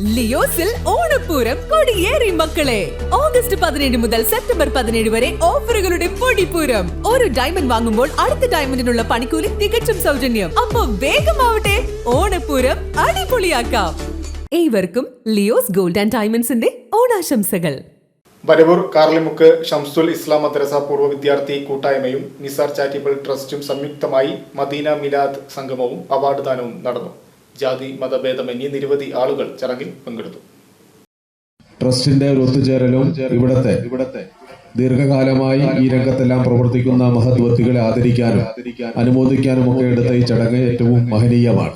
ലിയോസിൽ ഓണപ്പൂരം കൊടിയേറി മക്കളെ. ഓഗസ്റ്റ് പതിനേഴ് മുതൽ സെപ്റ്റംബർ പതിനേഴ് വരെ ഓഫറുകളുടെ പൊടിപ്പൂരം. ഒരു ഡയമണ്ട് വാങ്ങുമ്പോൾ അടുത്ത ഡയമണ്ടിനുള്ള പണിക്കൂലി തികച്ചും സൗജന്യം. അപ്പൊ വേഗമാവട്ടെ ഓണപ്പൂരം അടിപൊളിയാക്കാം. ഏവർക്കും ലിയോസ് ഗോൾഡ് ആൻഡ് ഡയമണ്ട്സിന്റെ ഓണാശംസകൾ. വരവൂർ കാർലിമുക്ക് ഷംസുൽ ഇസ്ലാം മദ്രസ പൂർവ വിദ്യാർത്ഥി കൂട്ടായ്മയും നിസാർ ചാരിറ്റബിൾ ട്രസ്റ്റും സംയുക്തമായി മദീന മിലാദ് സംഗമവും അവാർഡ് ദാനവും നടന്നു. ജാതി മതഭേദമന്യേ നിരവധി ആളുകൾ ചടങ്ങിൽ പങ്കെടുത്തു. ട്രസ്റ്റിന്റെ ഒരു ഒത്തുചേരലും ഇവിടത്തെ ഇവിടത്തെ ദീർഘകാലമായി ഈ രംഗത്തെല്ലാം പ്രവർത്തിക്കുന്ന മഹത് വ്യക്തികളെ ആദരിക്കാനും അനുമോദിക്കാനും ഒക്കെ എടുത്ത ഈ ചടങ്ങ് ഏറ്റവും മഹനീയമാണ്.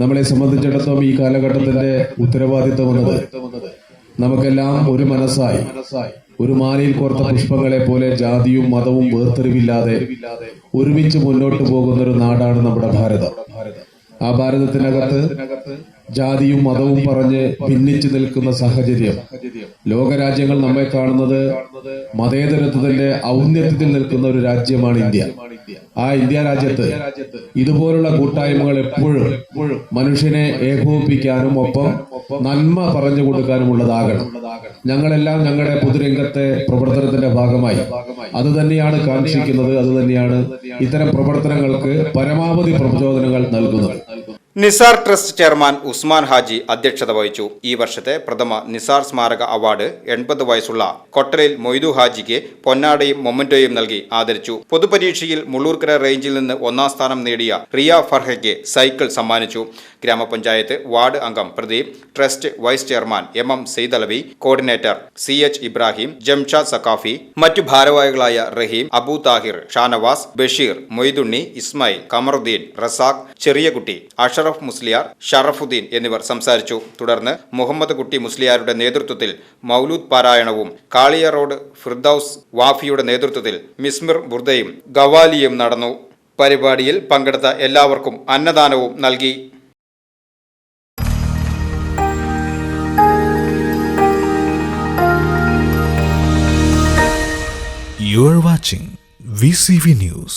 നമ്മളെ സംബന്ധിച്ചിടത്തോളം ഈ കാലഘട്ടത്തിന്റെ ഉത്തരവാദിത്വം എന്നത് നമുക്കെല്ലാം ഒരു മനസ്സായി ഒരു മാലയിൽ കോർത്ത പുഷ്പങ്ങളെ പോലെ ജാതിയും മതവും വേർതിരിവില്ലാതെ ഒരുമിച്ച് മുന്നോട്ട് പോകുന്ന ഒരു നാടാണ് നമ്മുടെ ഭാരതം. ആ ഭാരതത്തിനകത്ത് ജാതിയും മതവും പറഞ്ഞ് ഭിന്നിച്ചു നിൽക്കുന്ന സാഹചര്യം. ലോകരാജ്യങ്ങൾ നമ്മെ കാണുന്നത് മതേതരത്വത്തിന്റെ ഔന്നത്യത്തിൽ നിൽക്കുന്ന ഒരു രാജ്യമാണ് ഇന്ത്യ. ആ ഇന്ത്യ രാജ്യത്ത് ഇതുപോലുള്ള കൂട്ടായ്മകൾ എപ്പോഴും മനുഷ്യനെ ഏകോപിപ്പിക്കാനും ഒപ്പം നന്മ പറഞ്ഞു കൊടുക്കാനും ഉള്ളതാകണം ഞങ്ങളെല്ലാം ഞങ്ങളുടെ പൊതുരംഗത്തെ പ്രവർത്തനത്തിന്റെ ഭാഗമായി. അത് തന്നെയാണ് കാക്ഷിക്കുന്നത് അത് തന്നെയാണ് ഇത്തരം പ്രവർത്തനങ്ങൾക്ക് പരമാവധി പ്രചോദനങ്ങൾ നൽകുന്നത്. നിസാർ ട്രസ്റ്റ് ചെയർമാൻ ഉസ്മാൻ ഹാജി അധ്യക്ഷത വഹിച്ചു. ഈ വർഷത്തെ പ്രഥമ നിസാർ സ്മാരക അവാർഡ് എൺപത് വയസ്സുള്ള കൊട്ടലിൽ മൊയ്തു ഹാജിക്ക് പൊന്നാടയും മൊമന്റോയും നൽകി ആദരിച്ചു. പൊതുപരീക്ഷയിൽ മുള്ളൂർക്കര റേഞ്ചിൽ നിന്ന് ഒന്നാം സ്ഥാനം നേടിയ റിയ ഫർഹയ്ക്ക് സൈക്കിൾ സമ്മാനിച്ചു. ഗ്രാമപഞ്ചായത്ത് വാർഡ് അംഗം Pradeep trust vice chairman M M Saithalavi coordinator C H Ibrahim Jamshad Sakhafi മറ്റു ഭാരവാഹികളായ റഹീം അബു താഹിർ ഷാനവാസ് ബഷീർ മൊയ്തുണ്ണി ഇസ്മായിൽ കമറുദ്ദീൻ റസാഖ് ചെറിയകുട്ടി അഷറഫ് മുസ്ലിയാർ ഷറഫുദ്ദീൻ എന്നിവർ സംസാരിച്ചു. തുടർന്ന് മുഹമ്മദ് കുട്ടി മുസ്ലിയാരുടെ നേതൃത്വത്തിൽ മൗലൂദ് പാരായണവും കാളിയ റോഡ് ഫിർദൌസ് വാഫിയുടെ നേതൃത്വത്തിൽ മിസ്മിർ ബുർദയും ഗവാലിയും നടന്നു. പരിപാടിയിൽ പങ്കെടുത്ത എല്ലാവർക്കും അന്നദാനവും നൽകി. You are watching VCV News.